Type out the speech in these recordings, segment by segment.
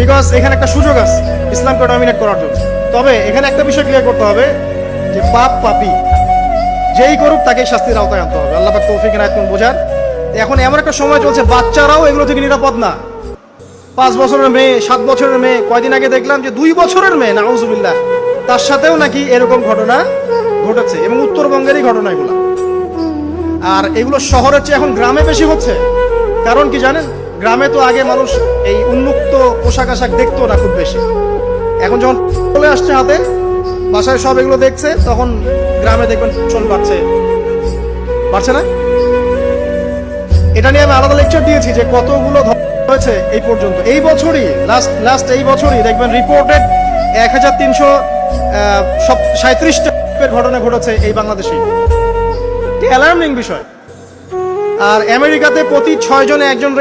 Because এখানে একটা সুযোগ আছে, ইসলামকে ডমিনেট করার জন্য। তবে এখানে একটা বিষয় ক্লিয়ার করতে হবে, যে পাপ পাপি, যেই করুক তাকে শাস্তির আওতায় আনতে হবে। আল্লাহ পাক তৌফিক এনায়েত করুন বোঝার। এখন এমন একটা সময় চলছে, বাচ্চারাও এগুলো থেকে নিরাপদ না। পাঁচ বছরের মেয়ে, সাত বছরের মেয়ে, কয়দিন আগে দেখলাম যে দুই বছরের মেয়ে, নাউজুবিল্লাহ, তার সাথেও নাকি এরকম ঘটনা ঘটেছে এবং উত্তরবঙ্গেরই ঘটনা এগুলো। আর এগুলো শহরের চেয়ে এখন গ্রামে বেশি হচ্ছে। কারণ কি জানেন? গ্রামে তো আগে মানুষ এই উন্মুক্ত পোশাক আশাক দেখতো না খুব বেশি। এখন যখন চলে আসছে হাতে, বাসায় সব এগুলো দেখছে, তখন গ্রামে দেখবেন চল বাড়ছে। বাড়ছে না? এটা নিয়ে আমি আলাদা লেকচার দিয়েছি যে কতগুলো হয়েছে এই পর্যন্ত। এই বছরই লাস্ট লাস্ট এই বছরই দেখবেন রিপোর্টেড এক হাজার তিনশো সাঁত্রিশটা ঘটনা ঘটেছে এই বাংলাদেশে অ্যালার্মিং বিষয়। আর আমেরিকাতে প্রতি ছয় জনে একজন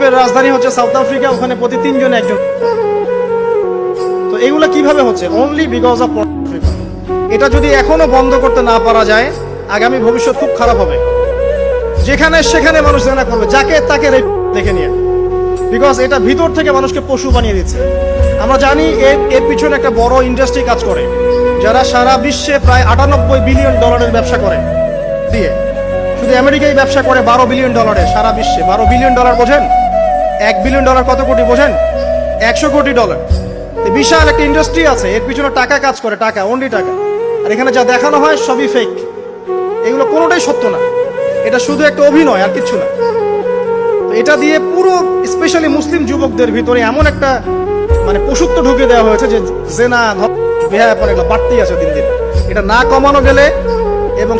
রেপের রাজধানী হচ্ছে সাউথ আফ্রিকা, ওখানে প্রতি তিনজনে একজন। তো এগুলো কীভাবে হচ্ছে? অনলি বিকজ অফ এটা যদি এখনও বন্ধ করতে না পারা যায়, আগামী ভবিষ্যৎ খুব খারাপ হবে। যেখানে সেখানে মানুষ জেনা করবে, যাকে তাকে দেখে নিয়ে। বিকজ এটা ভিতর থেকে মানুষকে পশু বানিয়ে দিচ্ছে। আমরা জানি এর এর পিছনে একটা বড় ইন্ডাস্ট্রি কাজ করে, যারা সারা বিশ্বে প্রায় আটানব্বই বিলিয়ন ডলারের ব্যবসা করে। দিয়ে, শুধু আমেরিকায় ব্যবসা করে বারো বিলিয়ন ডলারে সারা বিশ্বে। বারো বিলিয়ন ডলার বোঝেন? এক বিলিয়ন ডলার কত কোটি বোঝেন? একশো কোটি ডলার বিশাল একটা ইন্ডাস্ট্রি আছে, এর পিছনে টাকা কাজ করে, টাকা অনলি টাকা। আর এখানে যা দেখানো হয় সবই ফেক এগুলো কোনোটাই সত্য না। এটা শুধু একটা অভিনয়, আর কিছু না। এটা দিয়ে পুরো স্পেশালি মুসলিম যুবকদের ভিতরে এমন একটা মানে পশুত্ব ঢুকে দেওয়া হয়েছে যে জেনা বেহায়াপন এগুলো বাড়তেই আছে দিন দিন। এটা না কমানো গেলে এবং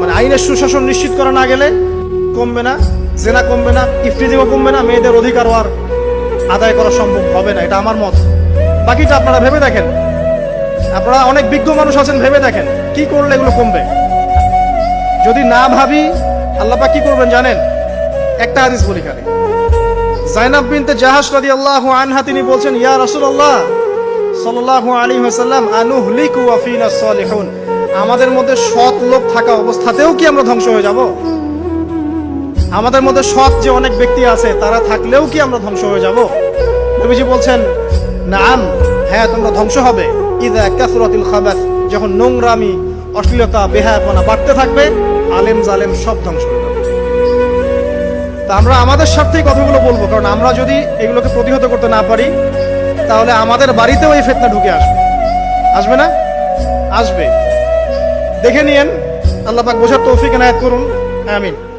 মানে আইনের সুশাসন নিশ্চিত করা না গেলে কমবে না। জেনা কমবে না ইফটিজিও কমবে না, মেয়েদের অধিকারও আর আদায় করা সম্ভব হবে না, এটা আমার মত। বাকিটা আপনারা ভেবে দেখেন। আপনারা অনেক বিজ্ঞ মানুষ আছেন, ভেবে দেখেন, কি করলে এগুলো কমবে? যদি না ভাবি আল্লাপা কি করবেন জানেন? একটা হাদিস বলি খালি। জাইনাব বিনতে জাহাজ আল্লাহ আনহা, তিনি বলছেন, ইয়া রাসূলুল্লাহ, সাল্লাল্লাহু আলাইহি ওয়াসাল্লাম, আনুহলিকু ওয়া ফিনা সালিহুন। আমাদের মধ্যে সৎ লোক থাকা অবস্থাতেও কি আমরা ধ্বংস হয়ে যাব? আমাদের মধ্যে সৎ যে অনেক ব্যক্তি আছে, তারা থাকলেও কি আমরা ধ্বংস হয়ে যাব? নবীজি বলছেন, নাম হ্যাঁ তোমরা ধ্বংস হবে। ইদা কাসরাতিল খাবাস, যখন নোংরামি, অশ্লীলতা, বেহায়াপনা বাড়তে থাকবে, আলেম জালেম সব ধ্বংস হয়ে যাবে। তা আমরা আমাদের স্বার্থেই কথাগুলো বলব, কারণ আমরা যদি এগুলোকে প্রতিহত করতে না পারি, তাহলে আমাদের বাড়িতেও এই ফেতনা ঢুকে আসবে। আসবে না? আসবে। দেখে নিয়েন, আল্লাহ পাক বোঝার তৌফিক এনায়েত করুন। আমিন।